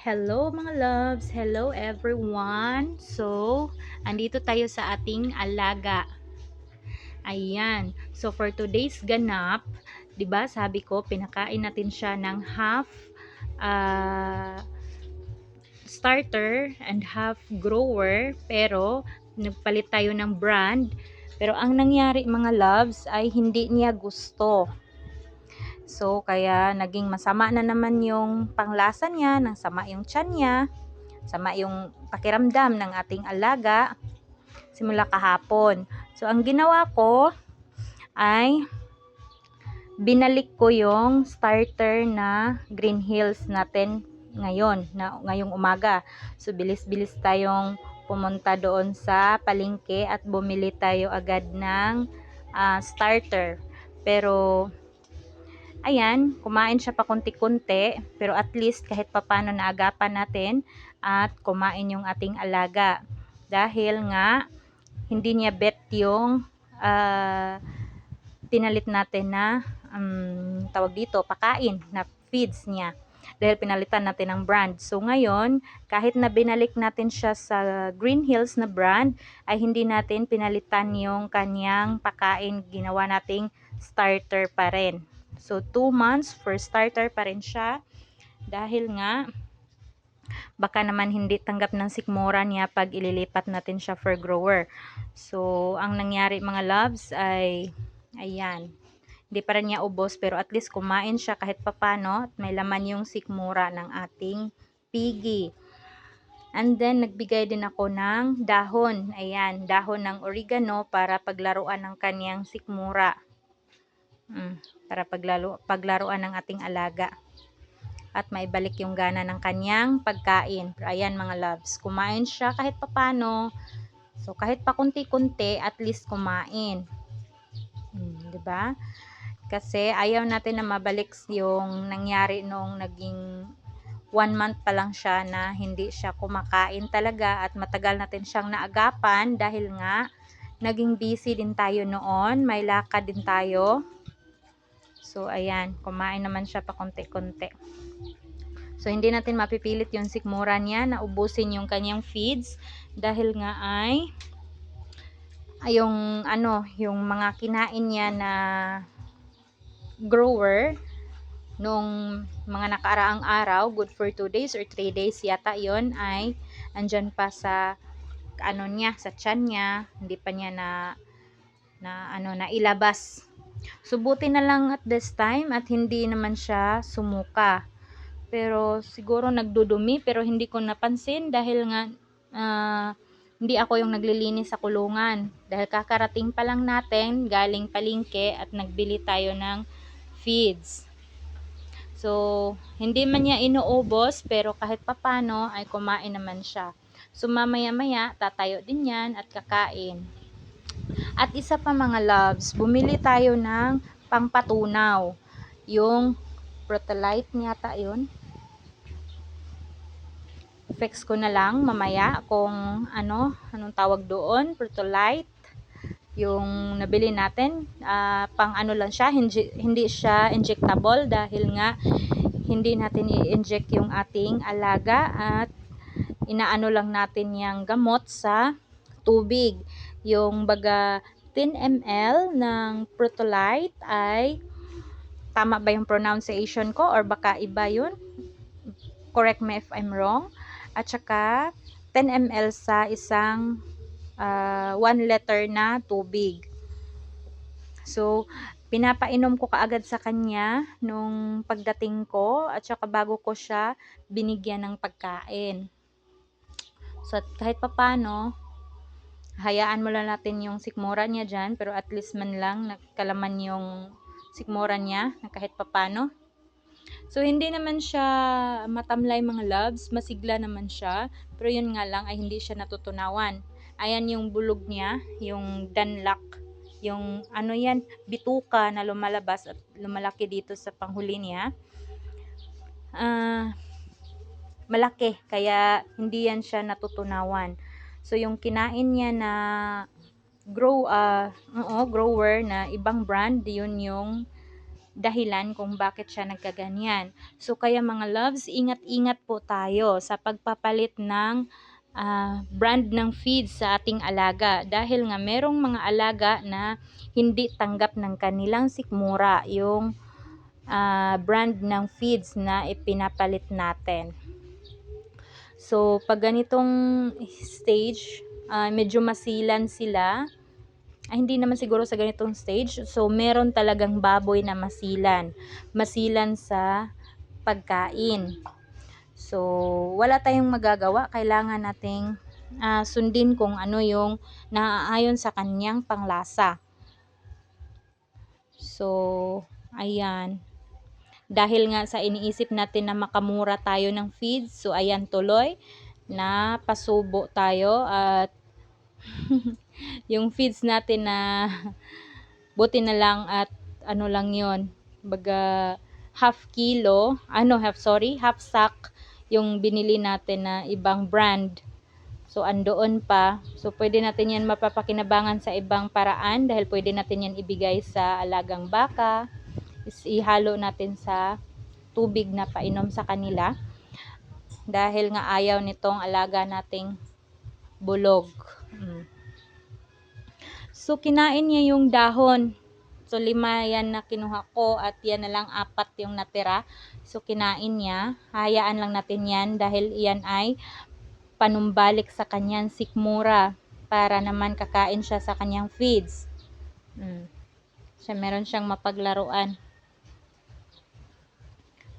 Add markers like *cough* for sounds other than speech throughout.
Hello mga loves! Hello everyone! So, andito tayo sa ating alaga. Ayan. So, for today's ganap, 'di ba sabi ko, pinakain natin siya ng half uh, starter and half grower. Pero, nagpalit tayo ng brand. Pero, ang nangyari mga loves ay hindi niya gusto. So, kaya naging masama na naman yung panglasa niya, nang sama yung tiyan niya, sama yung pakiramdam ng ating alaga simula kahapon. So, ang ginawa ko ay binalik ko yung starter na Green Hills natin ngayon, na ngayong umaga. So, bilis-bilis tayong pumunta doon sa palengke at bumili tayo agad ng uh, starter. Pero, ayan, kumain siya pa kunti-kunti, pero at least kahit papano naagapan natin at kumain yung ating alaga. Dahil nga, hindi niya bet yung uh, pinalit natin na um, tawag dito, pakain na feeds niya dahil pinalitan natin ng brand. So ngayon, kahit na binalik natin siya sa Green Hills na brand, ay hindi natin pinalitan yung kanyang pakain, ginawa nating starter pa rin. So, 2 months for starter pa rin siya. Dahil nga, baka naman hindi tanggap ng sikmura niya pag ililipat natin siya for grower. So, ang nangyari mga loves ay, ayan, hindi pa rin niya ubos pero at least kumain siya kahit papano at may laman yung sikmura ng ating piggy. And then, nagbigay din ako ng dahon. Ayan, dahon ng oregano para paglaruan ng kanyang sikmura. Mm, para paglaro, paglaruan ng ating alaga. At maibalik yung gana ng kanyang pagkain. Pero ayan mga loves, kumain siya kahit papano. So kahit pa kunti-kunti, at least kumain. Hmm, 'di ba? Kasi ayaw natin na mabalik yung nangyari nung naging one month pa lang siya na hindi siya kumakain talaga at matagal natin siyang naagapan dahil nga naging busy din tayo noon, may lakad din tayo. So, ayan, kumain naman siya pa konti-konti. So, hindi natin mapipilit yung sikmura niya na ubusin yung kanyang feeds dahil nga ay yung ano, yung mga kinain niya na grower nung mga nakaraang araw, good for 2 days or 3 days yata yon ay andyan pa sa ano niya, sa tiyan niya, hindi pa niya na na ano na ilabas Subuti na lang at this time at hindi naman siya sumuka. Pero siguro nagdudumi pero hindi ko napansin dahil nga uh, hindi ako yung naglilinis sa kulungan. Dahil kakarating pa lang natin galing palingke at nagbili tayo ng feeds. So, hindi man niya inuubos pero kahit papano ay kumain naman siya. So, mamaya-maya tatayo din yan at kakain. At isa pa mga loves, bumili tayo ng pangpatunaw. Yung Protolite yata yun. Fix ko na lang mamaya kung ano, anong tawag doon, Protolite. Yung nabili natin, uh, pang ano lang siya, hindi, hindi siya injectable dahil nga hindi natin i-inject yung ating alaga at inaano lang natin yung gamot sa tubig. Yung baga 10 ml ng Protolite ay tama ba yung pronunciation ko or baka iba yun? Correct me if I'm wrong. At saka 10 ml sa isang uh, 1 liter na tubig. So, pinapainom ko kaagad sa kanya nung pagdating ko at saka bago ko siya binigyan ng pagkain. So, kahit papano, hayaan mo lang natin yung sikmura niya dyan, pero at least man lang nakalaman yung sikmura niya na kahit papano. So, hindi naman siya matamlay mga loves, masigla naman siya, pero yun nga lang ay hindi siya natutunawan. Ayan yung bulog niya, yung danlak, yung ano yan, bituka na lumalabas at lumalaki dito sa panghuli niya. Uh, malaki, kaya hindi yan siya natutunawan. So, yung kinain niya na grow, uh, oo, grower na ibang brand, yun yung dahilan kung bakit siya nagkaganyan. So kaya mga loves, ingat-ingat po tayo sa pagpapalit ng ah, brand ng feeds sa ating alaga dahil nga merong mga alaga na hindi tanggap ng kanilang sikmura yung ah, brand ng feeds na ipinapalit natin. So, pag ganitong stage, ah, medyo masilan sila. Ay, hindi naman siguro sa ganitong stage. So, meron talagang baboy na masilan. Masilan sa pagkain. So, wala tayong magagawa. Kailangan nating ah, sundin kung ano yung naaayon sa kanyang panglasa. So, ayan. Dahil nga sa iniisip natin na makamura tayo ng feeds, so ayan tuloy na pasubo tayo at *laughs* yung feeds natin na buti na lang at ano lang yon baga half kilo ano half sorry half sack yung binili natin na ibang brand. So andoon pa. So pwede natin yan mapapakinabangan sa ibang paraan dahil pwede natin yan ibigay sa alagang baka ihalo natin sa tubig na painom sa kanila dahil nga ayaw nitong alaga nating bulog mm. So, kinain niya yung dahon. So, lima yan na kinuha ko at yan na lang apat yung natira. So, kinain niya. Hayaan lang natin yan dahil yan ay panumbalik sa kanyang sikmura para naman kakain siya sa kanyang feeds. Hmm. So, meron siyang mapaglaruan.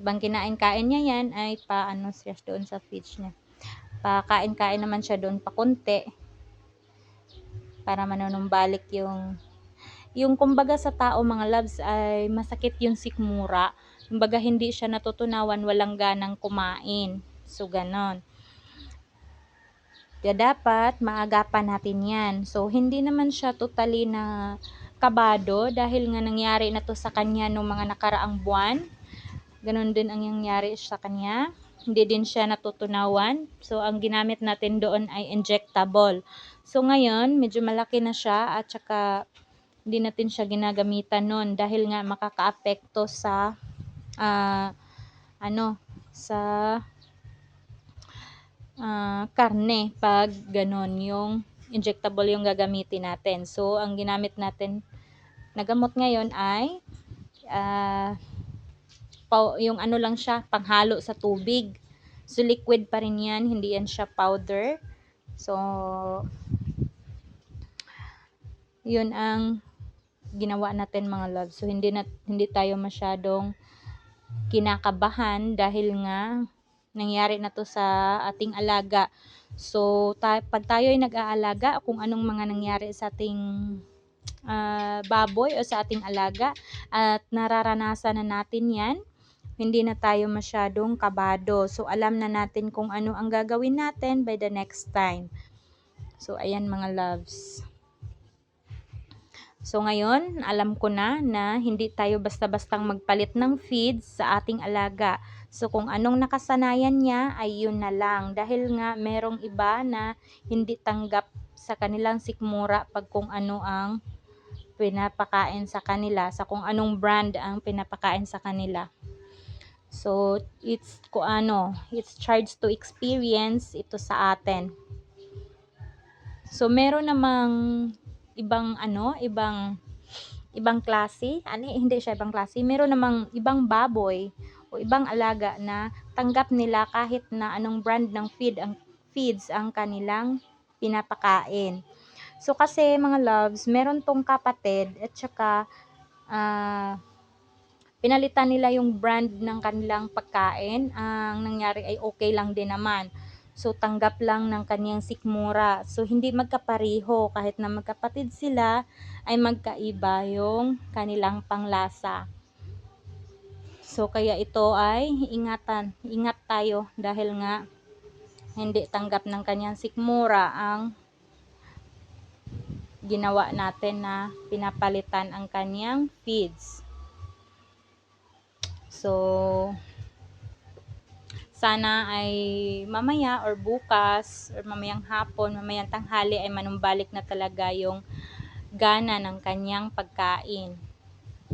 Bang kinain-kain niya yan ay paano siya doon sa feeds niya. Pakain-kain naman siya doon pa konti para manunumbalik yung yung kumbaga sa tao mga loves ay masakit yung sikmura. Kumbaga hindi siya natutunawan, walang ganang kumain. So ganon. Kaya dapat maagapan natin yan. So hindi naman siya totally na kabado dahil nga nangyari na to sa kanya nung mga nakaraang buwan. Ganon din ang nangyari sa kanya. Hindi din siya natutunawan. So ang ginamit natin doon ay injectable. So ngayon, medyo malaki na siya at saka hindi natin siya ginagamitan noon dahil nga makakaapekto sa ah, ano sa ah, karne pag ganon yung injectable yung gagamitin natin. So ang ginamit natin na gamot ngayon ay ah, yung ano lang siya, panghalo sa tubig. So liquid pa rin yan, hindi yan siya powder. So yun ang ginawa natin mga love. So hindi na hindi tayo masyadong kinakabahan dahil nga nangyari na to sa ating alaga. So ta- pag tayo ay nag-aalaga kung anong mga nangyari sa ating ah, baboy o sa ating alaga at nararanasan na natin 'yan, hindi na tayo masyadong kabado. So alam na natin kung ano ang gagawin natin by the next time. So ayan mga loves. So ngayon, alam ko na na hindi tayo basta-bastang magpalit ng feeds sa ating alaga. So kung anong nakasanayan niya ay yun na lang dahil nga merong iba na hindi tanggap sa kanilang sikmura pag kung ano ang pinapakain sa kanila, sa kung anong brand ang pinapakain sa kanila. So it's ko ano, it's charged to experience ito sa atin. So meron namang ibang ano, ibang ibang klase, ano hindi siya ibang klase, meron namang ibang baboy o ibang alaga na tanggap nila kahit na anong brand ng feed ang feeds ang kanilang pinapakain. So kasi mga loves, meron tong kapatid at saka ah, pinalitan nila yung brand ng kanilang pagkain. Ang nangyari ay okay lang din naman. So, tanggap lang ng kanyang sikmura. So, hindi magkapareho. Kahit na magkapatid sila, ay magkaiba yung kanilang panglasa. So, kaya ito ay ingatan. Ingat tayo dahil nga hindi tanggap ng kanyang sikmura ang ginawa natin na pinapalitan ang kanyang feeds. So, sana ay mamaya or bukas or mamayang hapon, mamayang tanghali ay manumbalik na talaga yung gana ng kanyang pagkain.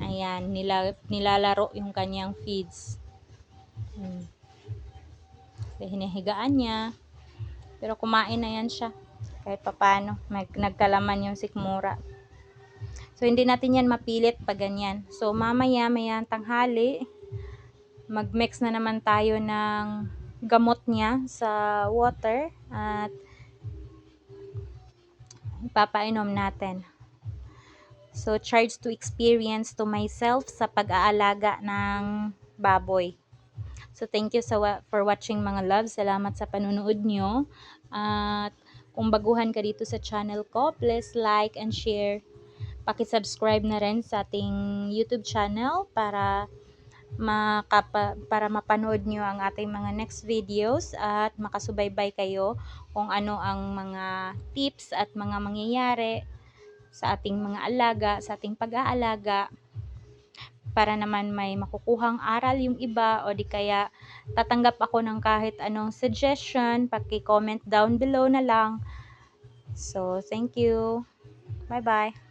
Ayan, nila, nilalaro yung kanyang feeds. Hmm. So, hinihigaan niya. Pero kumain na yan siya. Kahit papano. Nag, nagkalaman yung sikmura. So, hindi natin yan mapilit pag ganyan. So, mamaya, maya tanghali, mag-mix na naman tayo ng gamot niya sa water at ipapainom natin. So, charge to experience to myself sa pag-aalaga ng baboy. So, thank you sa wa- for watching mga loves. Salamat sa panunood nyo. At kung baguhan ka dito sa channel ko, please like and share. Pakisubscribe na rin sa ating YouTube channel para makapa, para mapanood nyo ang ating mga next videos at makasubaybay kayo kung ano ang mga tips at mga mangyayari sa ating mga alaga, sa ating pag-aalaga para naman may makukuhang aral yung iba o di kaya tatanggap ako ng kahit anong suggestion, paki-comment down below na lang. So, thank you. Bye-bye.